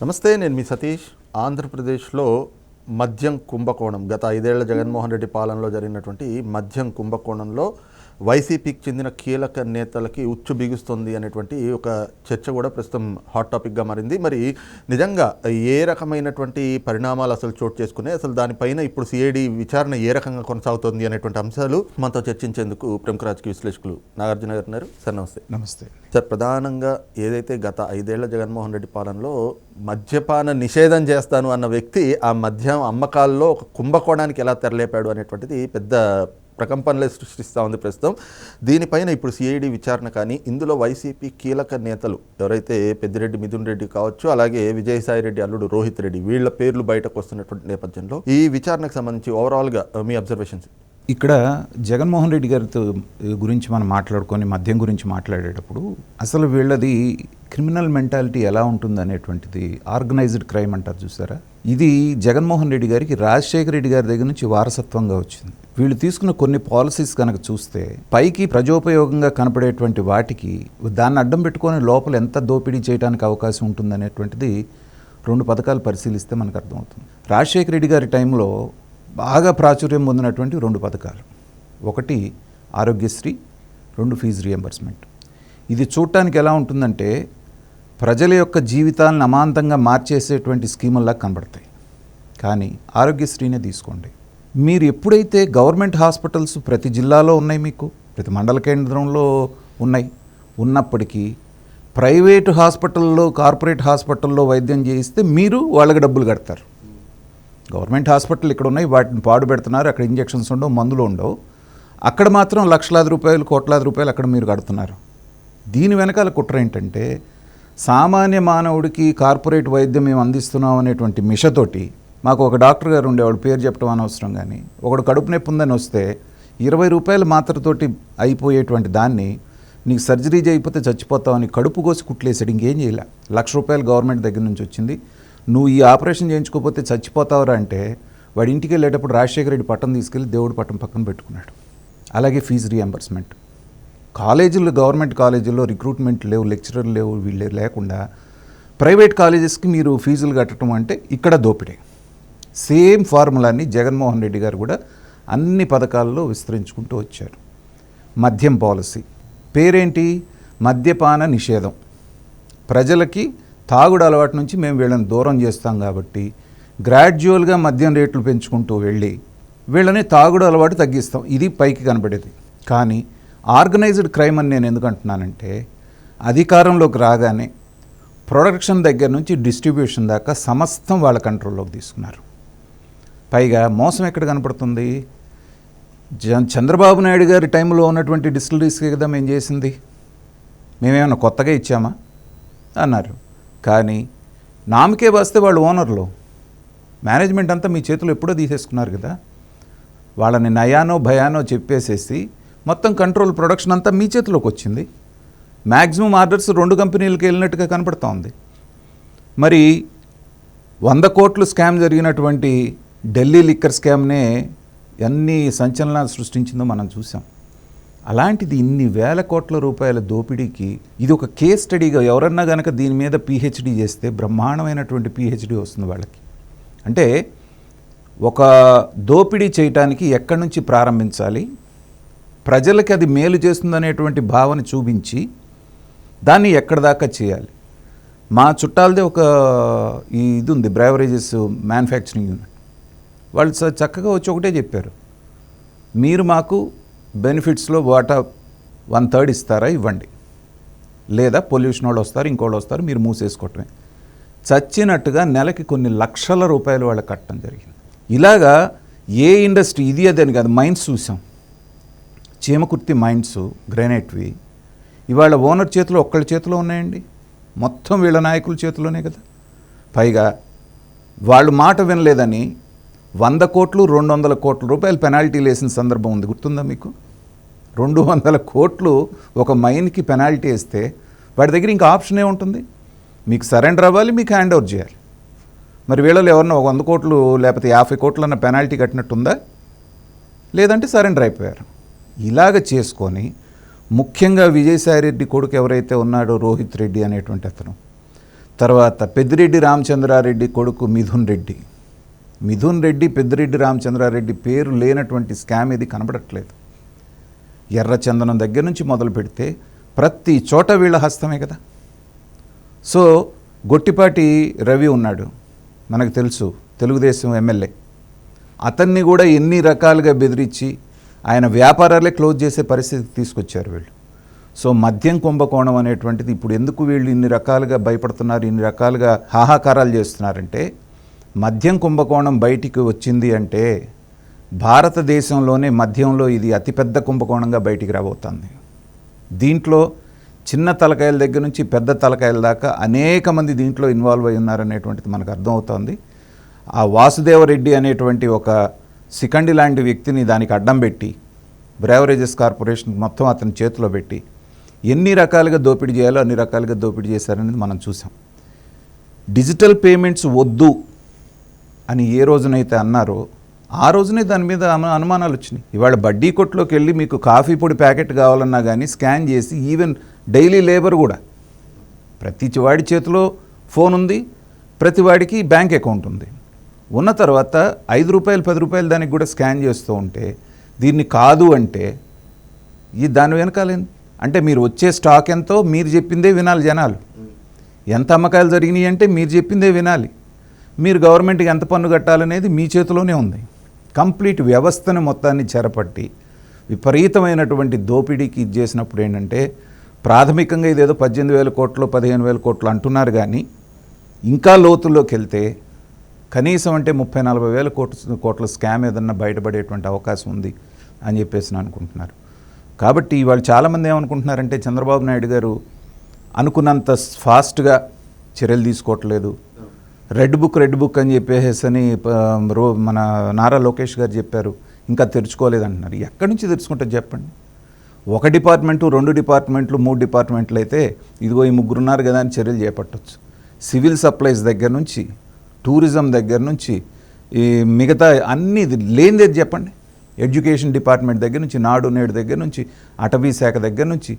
నమస్తే నేను మీ సతీష్. ఆంధ్రప్రదేశ్లో మద్యం కుంభకోణం గత ఐదేళ్ళ జగన్మోహన్ రెడ్డి పాలనలో జరిగినటువంటి మద్యం కుంభకోణంలో వైసీపీకి చెందిన కీలక నేతలకి ఉచ్చు బిగుస్తుంది అనేటువంటి ఒక చర్చ కూడా ప్రస్తుతం హాట్ టాపిక్గా మారింది. మరి నిజంగా ఏ రకమైనటువంటి పరిణామాలు అసలు చోటు చేసుకున్నాయి? అసలు దానిపైన ఇప్పుడు సిఐడి విచారణ ఏ రకంగా కొనసాగుతోంది అనేటువంటి అంశాలు మనతో చర్చించేందుకు ప్రముఖ రాజకీయ విశ్లేషకులు నాగార్జున గారు ఉన్నారు. సార్ నమస్తే. నమస్తే. సార్ ప్రధానంగా ఏదైతే గత ఐదేళ్ళ జగన్మోహన్ రెడ్డి పాలనలో మద్యపాన నిషేధం చేస్తాను అన్న వ్యక్తి ఆ మద్యం అమ్మకాల్లో ఒక కుంభకోణానికి ఎలా తెరలేపాడు అనేటువంటిది పెద్ద ప్రకంపనలే సృష్టిస్తూ ఉంది ప్రస్తుతం. దీనిపైన ఇప్పుడు సిఐడి విచారణ కానీ ఇందులో వైసీపీ కీలక నేతలు ఎవరైతే పెద్దిరెడ్డి మిథున్ రెడ్డి కావచ్చు అలాగే విజయసాయి రెడ్డి అల్లుడు రోహిత్ రెడ్డి వీళ్ళ పేర్లు బయటకు వస్తున్నటువంటి నేపథ్యంలో ఈ విచారణకు సంబంధించి ఓవరాల్గా మీ అబ్జర్వేషన్స్ ఇక్కడ జగన్మోహన్ రెడ్డి గారితో గురించి మనం మాట్లాడుకొని మద్యం గురించి మాట్లాడేటప్పుడు అసలు వీళ్ళది క్రిమినల్ మెంటాలిటీ ఎలా ఉంటుంది అనేటువంటిది ఆర్గనైజ్డ్ క్రైమ్ అంటారు చూసారా? ఇది జగన్మోహన్ రెడ్డి గారికి రాజశేఖర రెడ్డి గారి దగ్గర నుంచి వారసత్వంగా వచ్చింది. వీళ్ళు తీసుకున్న కొన్ని పాలసీస్ కనుక చూస్తే పైకి ప్రజోపయోగంగా కనపడేటువంటి వాటికి దాన్ని అడ్డం పెట్టుకొని లోపల ఎంత దోపిడీ చేయడానికి అవకాశం ఉంటుందనేటువంటిది రెండు పథకాలు పరిశీలిస్తే మనకు అర్థమవుతుంది. రాజశేఖర రెడ్డి గారి టైంలో బాగా ప్రాచుర్యం పొందినటువంటి రెండు పథకాలు. ఒకటి ఆరోగ్యశ్రీ రెండు ఫీజు రియంబర్స్మెంట్. ఇది చూడటానికి ఎలా ఉంటుందంటే ప్రజల యొక్క జీవితాలను అమాంతంగా మార్చేసేటువంటి స్కీముల్లా కనబడతాయి. కానీ ఆరోగ్యశ్రీనే తీసుకోండి. మీరు ఎప్పుడైతే గవర్నమెంట్ హాస్పిటల్స్ ప్రతి జిల్లాలో ఉన్నాయి మీకు ప్రతి మండల కేంద్రంలో ఉన్నాయి ఉన్నప్పటికీ ప్రైవేటు హాస్పిటల్లో కార్పొరేట్ హాస్పిటల్లో వైద్యం చేయిస్తే మీరు వాళ్ళకి డబ్బులు కడతారు. గవర్నమెంట్ హాస్పిటల్ ఇక్కడ ఉన్నాయి వాటిని పాడు పెడుతున్నారు అక్కడ ఇంజెక్షన్స్ ఉండవు మందులు ఉండవు. అక్కడ మాత్రం లక్షలాది రూపాయలు కోట్లాది రూపాయలు అక్కడ మీరు కడుతున్నారు. దీని వెనకాల కుట్ర ఏంటంటే సామాన్య మానవుడికి కార్పొరేట్ వైద్యం మేము అందిస్తున్నాం అనేటువంటి మిషతోటి మాకు ఒక డాక్టర్ గారు ఉండేవాడు పేరు చెప్పడం అనవసరం కానీ ఒకడు కడుపు నొప్పి ఉందని వస్తే ఇరవై రూపాయల మాత్రతోటి అయిపోయేటువంటి దాన్ని నీకు సర్జరీ చేయకపోతే చచ్చిపోతావని కడుపు కోసి కుట్లేసాడు ఇంకేం చేయలే? లక్ష రూపాయలు గవర్నమెంట్ దగ్గర నుంచి వచ్చింది. నువ్వు ఈ ఆపరేషన్ చేయించుకోకపోతే చచ్చిపోతావురా అంటే వాడి ఇంటికి వెళ్ళేటప్పుడు రాజశేఖర రెడ్డి పట్టం తీసుకెళ్ళి దేవుడి పట్టం పక్కన పెట్టుకున్నాడు. అలాగే ఫీజు రీఎంబర్స్మెంట్ కాలేజీలు గవర్నమెంట్ కాలేజీల్లో రిక్రూట్మెంట్ లేవు లెక్చరర్ లేవు వీళ్ళు లేకుండా ప్రైవేట్ కాలేజెస్కి మీరు ఫీజులు కట్టడం అంటే ఇక్కడ దోపిడే. సేమ్ ఫార్ములాని జగన్మోహన్ రెడ్డి గారు కూడా అన్ని పథకాల్లో విస్తరించుకుంటూ వచ్చారు. మద్యం పాలసీ. పేరేంటి? మద్యపాన నిషేధం. ప్రజలకి తాగుడు అలవాటు నుంచి మేము వీళ్ళని దూరం చేస్తాం కాబట్టి గ్రాడ్యువల్గా మద్యం రేట్లు పెంచుకుంటూ వెళ్ళి వీళ్ళని తాగుడు అలవాటు తగ్గిస్తాం. ఇది పైకి కనబడేది. కానీ ఆర్గనైజ్డ్ క్రైమ్ అని నేను ఎందుకు అంటున్నానంటే అధికారంలోకి రాగానే ప్రొడక్షన్ దగ్గర నుంచి డిస్ట్రిబ్యూషన్ దాకా సమస్తం వాళ్ళ కంట్రోల్లోకి తీసుకున్నారు. పైగా మోసం ఎక్కడ కనపడుతుంది? జ చంద్రబాబు నాయుడు గారి టైంలో ఉన్నటువంటి డిస్టిలరీస్కి కదా మేము చేసింది. మేమేమైనా కొత్తగా ఇచ్చామా? అన్నారు. కానీ నామకే వస్తే వాళ్ళు ఓనర్లు. మేనేజ్మెంట్ అంతా మీ చేతులు ఎప్పుడో తీసేసుకున్నారు కదా. వాళ్ళని నయానో భయానో చెప్పేసేసి మొత్తం కంట్రోల్ ప్రొడక్షన్ అంతా మీ చేతిలోకి వచ్చింది. మ్యాక్సిమం ఆర్డర్స్ రెండు కంపెనీలకు వెళ్ళినట్టుగా కనపడతా ఉంది. మరి వంద కోట్లు స్కామ్ జరిగినటువంటి ఢిల్లీ లిక్కర్ స్కామ్నే ఎన్ని సంచలనాలు సృష్టించిందో మనం చూసాం అలాంటిది ఇన్ని వేల కోట్ల రూపాయల దోపిడీకి ఇది ఒక కేస్ స్టడీగా ఎవరన్నా కనుక దీని మీద పిహెచ్డి చేస్తే బ్రహ్మాండమైనటువంటి పిహెచ్డి వస్తుంది వాళ్ళకి. అంటే ఒక దోపిడీ చేయటానికి ఎక్కడి నుంచి ప్రారంభించాలి? ప్రజలకి అది మేలు చేస్తుందనేటువంటి భావన చూపించి దాన్ని ఎక్కడిదాకా చేయాలి? మా చుట్టాలదే ఒక ఈ ఇది ఉంది బ్రైవరేజెస్ మ్యానుఫ్యాక్చరింగ్ యూనిట్. వాళ్ళు చక్కగా వచ్చి ఒకటే చెప్పారు. మీరు మాకు బెనిఫిట్స్లో వాటా వన్ థర్డ్ ఇస్తారా? ఇవ్వండి. లేదా పొల్యూషన్ వాళ్ళు వస్తారు ఇంకోళ్ళు వస్తారు మీరు మూసేసుకోవటమే. చచ్చినట్టుగా నెలకి కొన్ని లక్షల రూపాయలు వాళ్ళకి కట్టడం జరిగింది. ఇలాగా ఏ ఇండస్ట్రీ ఇది అదే అని కాదు మైన్స్ చూసాం. చీమకుర్తి మైండ్స్ గ్రానైట్వి ఇవాళ ఓనర్ చేతిలో ఒక్కళ్ళ చేతిలో ఉన్నాయండి. మొత్తం వీళ్ళ నాయకుల చేతిలోనే కదా. పైగా వాళ్ళు మాట వినలేదని వంద కోట్లు రెండు వందల కోట్ల రూపాయలు పెనాల్టీలు వేసిన సందర్భం ఉంది. గుర్తుందా మీకు? రెండు వందల కోట్లు ఒక మైన్కి పెనాల్టీ వేస్తే వాడి దగ్గర ఇంకా ఆప్షన్ ఏముంటుంది మీకు సరెండర్ అవ్వాలి మీకు హ్యాండ్ ఓవర్ చేయాలి. మరి వీళ్ళలో ఎవరన్నా ఒక వంద కోట్లు లేకపోతే యాభై కోట్లు అన్న పెనాల్టీ కట్టినట్టుందా? లేదంటే సరెండర్ అయిపోయారు. ఇలాగ చేసుకొని ముఖ్యంగా విజయసాయి రెడ్డి కొడుకు ఎవరైతే ఉన్నాడో రోహిత్ రెడ్డి అనేటువంటి అతను. తర్వాత పెద్దిరెడ్డి రామచంద్రారెడ్డి కొడుకు మిథున్ రెడ్డి. మిథున్ రెడ్డి పెద్దిరెడ్డి రామచంద్రారెడ్డి పేరు లేనటువంటి స్కామ్ ఇది కనబడట్లేదు. ఎర్రచందనం దగ్గర నుంచి మొదలు పెడితే ప్రతి చోట వీళ్ళ హస్తమే కదా. సో గొట్టిపాటి రవి ఉన్నాడు మనకు తెలుసు తెలుగుదేశం ఎమ్మెల్యే. అతన్ని కూడా ఎన్ని రకాలుగా బెదిరించి ఆయన వ్యాపారాలే క్లోజ్ చేసే పరిస్థితికి తీసుకొచ్చారు వీళ్ళు. సో మద్యం కుంభకోణం అనేటువంటిది ఇప్పుడు ఎందుకు వీళ్ళు ఇన్ని రకాలుగా భయపడుతున్నారు ఇన్ని రకాలుగా హాహాకారాలు చేస్తున్నారంటే మద్యం కుంభకోణం బయటికి వచ్చింది అంటే భారతదేశంలోనే మద్యంలో ఇది అతిపెద్ద కుంభకోణంగా బయటికి రాబోతుంది. దీంట్లో చిన్న తలకాయల దగ్గర నుంచి పెద్ద తలకాయల దాకా అనేక మంది దీంట్లో ఇన్వాల్వ్ అయి ఉన్నారనేటువంటిది మనకు అర్థమవుతోంది. ఆ వాసుదేవరెడ్డి అనేటువంటి ఒక సికండి లాంటి వ్యక్తిని దానికి అడ్డం పెట్టి బ్రేవరేజెస్ కార్పొరేషన్ మొత్తం అతని చేతిలో పెట్టి ఎన్ని రకాలుగా దోపిడీ చేయాలో అన్ని రకాలుగా దోపిడీ చేశారనేది మనం చూసాం డిజిటల్ పేమెంట్స్ వద్దు అని ఏ రోజునైతే అన్నారో ఆ రోజునే దాని మీద అనుమానాలు వచ్చినాయి. ఇవాళ బడ్డీ కొట్టులోకి వెళ్ళి మీకు కాఫీ పొడి ప్యాకెట్ కావాలన్నా కానీ స్కాన్ చేసి ఈవెన్ డైలీ లేబర్ కూడా. ప్రతి వాడి చేతిలో ఫోన్ ఉంది ప్రతి వాడికి బ్యాంక్ అకౌంట్ ఉంది. ఉన్న తర్వాత ఐదు రూపాయలు పది రూపాయలు దానికి కూడా స్కాన్ చేస్తూ ఉంటే దీన్ని కాదు అంటే ఈ దాని వెనకాలేంది అంటే మీరు వచ్చే స్టాక్ ఎంతో మీరు చెప్పిందే వినాలి జనాలు. ఎంత అమ్మకాలు జరిగినాయి అంటే మీరు చెప్పిందే వినాలి. మీరు గవర్నమెంట్కి ఎంత పన్ను కట్టాలనేది మీ చేతిలోనే ఉంది. కంప్లీట్ వ్యవస్థను మొత్తాన్ని చెరపట్టి విపరీతమైనటువంటి దోపిడీకి ఇది చేసినప్పుడు ఏంటంటే ప్రాథమికంగా ఇదేదో పద్దెనిమిది వేల కోట్లు పదిహేను వేల కోట్లు అంటున్నారు కానీ ఇంకా లోతుల్లోకి వెళ్తే కనీసం అంటే ముప్పై నలభై వేల కోట్ల కోట్ల స్కామ్ ఏదన్నా బయటపడేటువంటి అవకాశం ఉంది అని చెప్పేసి అనుకుంటున్నారు. కాబట్టి వాళ్ళు చాలామంది ఏమనుకుంటున్నారంటే చంద్రబాబు నాయుడు గారు అనుకున్నంత ఫాస్ట్గా చర్యలు తీసుకోవట్లేదు. రెడ్ బుక్ రెడ్ బుక్ అని చెప్పేసి అని రో మన నారా లోకేష్ గారు చెప్పారు. ఇంకా తెరుచుకోలేదు అంటున్నారు ఎక్కడి నుంచి తెరుచుకుంటారు చెప్పండి? ఒక డిపార్ట్మెంటు రెండు డిపార్ట్మెంట్లు మూడు డిపార్ట్మెంట్లు అయితే ఇదిగో ఈ ముగ్గురున్నారు కదా అని చర్యలు చేపట్టవచ్చు సివిల్ సప్లైస్ దగ్గర నుంచి టూరిజం దగ్గర నుంచి ఈ మిగతా అన్ని ఇది లేనిదేది చెప్పండి. ఎడ్యుకేషన్ డిపార్ట్మెంట్ దగ్గర నుంచి నాడు నేడు దగ్గర నుంచి అటవీ శాఖ దగ్గర నుంచి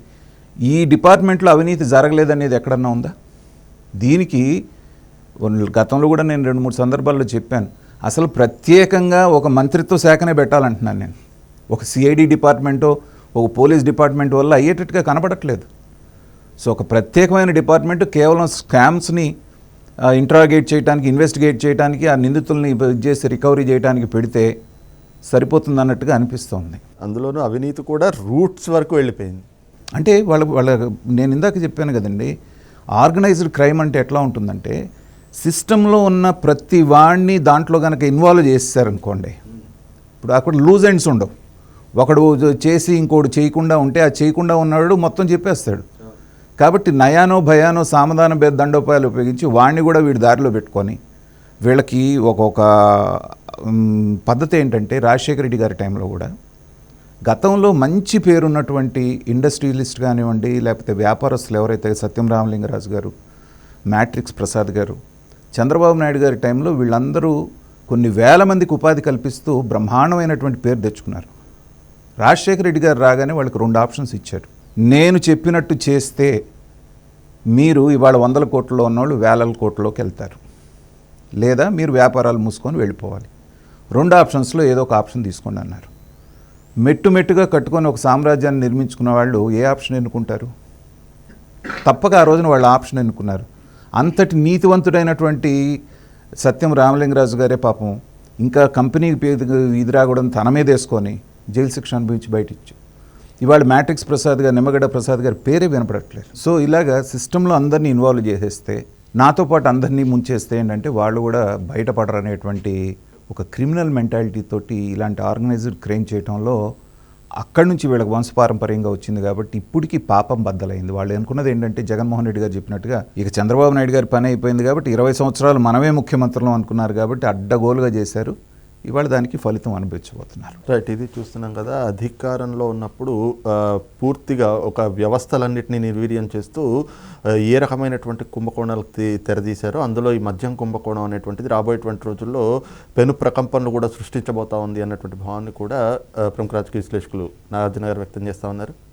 ఈ డిపార్ట్మెంట్లో అవినీతి జరగలేదనేది ఎక్కడన్నా ఉందా? దీనికి గతంలో కూడా నేను రెండు మూడు సందర్భాల్లో చెప్పాను. అసలు ప్రత్యేకంగా ఒక మంత్రిత్వ శాఖనే పెట్టాలంటున్నాను నేను. ఒక సిఐడి డిపార్ట్మెంటో ఒక పోలీస్ డిపార్ట్మెంట్ వల్ల అయ్యేటట్టుగా కనపడట్లేదు. సో ఒక ప్రత్యేకమైన డిపార్ట్మెంట్ కేవలం స్కామ్స్ని ఇంట్రాగేట్ చేయడానికి ఇన్వెస్టిగేట్ చేయడానికి ఆ నిందితుల్ని చేసి రికవరీ చేయడానికి పెడితే సరిపోతుంది అన్నట్టుగా అనిపిస్తోంది. అందులోనూ అవినీతి కూడా రూట్స్ వరకు వెళ్ళిపోయింది. అంటే వాళ్ళ వాళ్ళ నేను ఇందాక చెప్పాను కదండి ఆర్గనైజ్డ్ క్రైమ్ అంటే ఎట్లా ఉంటుందంటే సిస్టంలో ఉన్న ప్రతి వాడిని దాంట్లో కనుక ఇన్వాల్వ్ చేస్తారనుకోండి ఇప్పుడు అక్కడ లూజ్ ఎండ్స్ ఉండవు. ఒకడు చేసి ఇంకోటి చేయకుండా ఉంటే ఆ చేయకుండా ఉన్నాడు మొత్తం చెప్పేస్తాడు. కాబట్టి నయానో భయానో సామధాన భేద దండోపాయాలు ఉపయోగించి వాడిని కూడా వీడి దారిలో పెట్టుకొని వీళ్ళకి ఒక్కొక్క పద్ధతి ఏంటంటే రాజశేఖర రెడ్డి గారి టైంలో కూడా గతంలో మంచి పేరున్నటువంటి ఇండస్ట్రియలిస్ట్ కానివ్వండి లేకపోతే వ్యాపారస్తులు ఎవరైతే సత్యం రామలింగరాజు గారు మ్యాట్రిక్స్ ప్రసాద్ గారు చంద్రబాబు నాయుడు గారి టైంలో వీళ్ళందరూ కొన్ని వేల మందికి ఉపాధి కల్పిస్తూ బ్రహ్మాండమైనటువంటి పేరు తెచ్చుకున్నారు. రాజశేఖర రెడ్డి గారు రాగానే వాళ్ళకి రెండు ఆప్షన్స్ ఇచ్చారు. నేను చెప్పినట్టు చేస్తే మీరు ఇవాళ వందల కోట్లలో ఉన్నవాళ్ళు వేల కోట్లలోకి వెళ్తారు. లేదా మీరు వ్యాపారాలు మూసుకొని వెళ్ళిపోవాలి. రెండు ఆప్షన్స్లో ఏదో ఒక ఆప్షన్ తీసుకోండి అన్నారు. మెట్టు మెట్టుగా కట్టుకొని ఒక సామ్రాజ్యాన్ని నిర్మించుకున్న వాళ్ళు ఏ ఆప్షన్ ఎన్నుకుంటారు? తప్పక ఆ రోజున వాళ్ళు ఆప్షన్ ఎన్నుకున్నారు. అంతటి నీతివంతుడైనటువంటి సత్యం రామలింగరాజు గారే పాపం. ఇంకా కంపెనీ ఇది రాకూడదు తన మీద వేసుకొని జైలు శిక్ష అనుభవించి బయట ఇచ్చు ఇవాళ మ్యాట్రిక్స్ ప్రసాద్ గారు నిమ్మగడ్డ ప్రసాద్ గారి పేరే వినపడట్లేదు. సో ఇలాగా సిస్టంలో అందరినీ ఇన్వాల్వ్ చేసేస్తే నాతో పాటు అందరినీ ముంచేస్తే ఏంటంటే వాళ్ళు కూడా బయటపడరు అనేటువంటి ఒక క్రిమినల్ మెంటాలిటీ తోటి ఇలాంటి ఆర్గనైజ్డ్ క్రైమ్ చేయడంలో అక్కడి నుంచి వీళ్ళకి వంశపారంపర్యంగా వచ్చింది కాబట్టి ఇప్పటికీ పాపం బద్దలైంది. వాళ్ళు అనుకున్నది ఏంటంటే జగన్మోహన్ రెడ్డి గారు చెప్పినట్టుగా ఇక చంద్రబాబు నాయుడు గారి పని అయిపోయింది కాబట్టి ఇరవై సంవత్సరాలు మనమే ముఖ్యమంత్రులం అనుకున్నారు కాబట్టి అడ్డగోలుగా చేశారు. ఇవాళ దానికి ఫలితం అనుభవించబోతున్నారు. రైట్ ఇది చూస్తున్నాం కదా అధికారంలో ఉన్నప్పుడు పూర్తిగా ఒక వ్యవస్థలన్నింటినీ నిర్వీర్యం చేస్తూ ఏ రకమైనటువంటి కుంభకోణాలకు తెరదీశారో అందులో ఈ మద్యం కుంభకోణం అనేటువంటిది రాబోయేటువంటి రోజుల్లో పెను ప్రకంపనలు కూడా సృష్టించబోతా ఉంది అన్నటువంటి భావాన్ని కూడా ప్రముఖ రాజకీయ విశ్లేషకులు నాగార్జున గారు వ్యక్తం చేస్తూ ఉన్నారు.